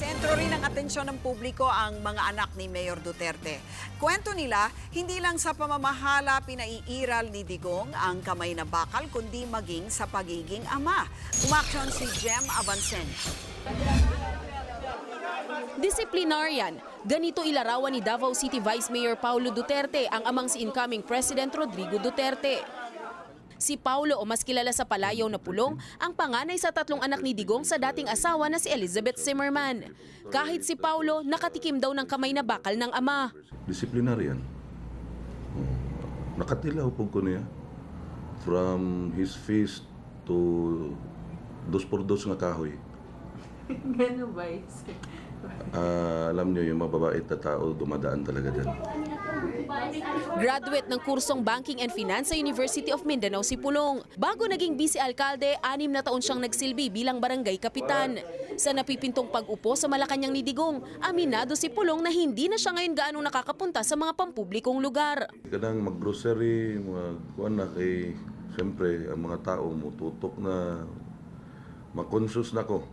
Sentro rin ng atensyon ng publiko ang mga anak ni Mayor Duterte. Kwento nila, hindi lang sa pamamahala pinaiiral ni Digong ang kamay na bakal, kundi maging sa pagiging ama. Umaksyon si Jem Avancen. Disciplinarian, ganito ilarawan ni Davao City Vice Mayor Paulo Duterte ang amang si incoming President Rodrigo Duterte. Si Paulo o mas kilala sa palayaw na pulong, ang panganay sa tatlong anak ni Digong sa dating asawa na si Elizabeth Zimmerman. Kahit si Paulo, nakatikim daw ng kamay na bakal ng ama. disciplinarian. Oh, nakatilaw po ko niya. From his face to dos por dos nga kahoy. Gano'n ba? Ah, alam niyo, yung mga babae at tao dumadaan talaga dyan. Graduate ng kursong Banking and Finance sa University of Mindanao si Pulong. Bago naging vice alkalde, anim na taon siyang nagsilbi bilang barangay kapitan. Sa napipintong pag-upo sa Malacanang ni Digong, aminado si Pulong na hindi na siya ngayon gaanong nakakapunta sa mga pampublikong lugar. Kadang mag-grocery, mag kuan na kay siyempre ang mga tao mututok na makonscious na ko.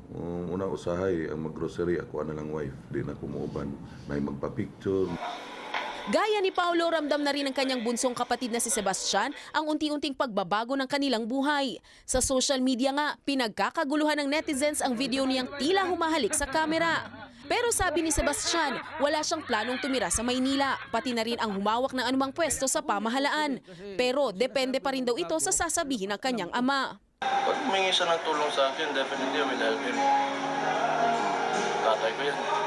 Una usahay ang mag-grocery ako na lang wife, di na kumuuban, na magpa-picture. Gaya ni Paulo, ramdam na rin ng kanyang bunsong kapatid na si Sebastian ang unti-unting pagbabago ng kanilang buhay. Sa social media nga, pinagkakaguluhan ng netizens ang video niyang tila humahalik sa kamera. Pero sabi ni Sebastian, wala siyang planong tumira sa Maynila, pati na rin ang humawak ng anumang pwesto sa pamahalaan. Pero depende pa rin daw ito sa sasabihin ng kanyang ama. Pag humingi siya ng tulong sa akin, definitely I will help him. Tatay ko yan.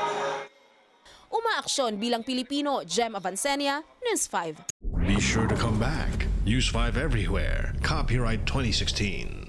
Umaaksyon bilang Pilipino, Jem Avancenia, News 5. Be sure to come back. Use 5 everywhere. Copyright 2016.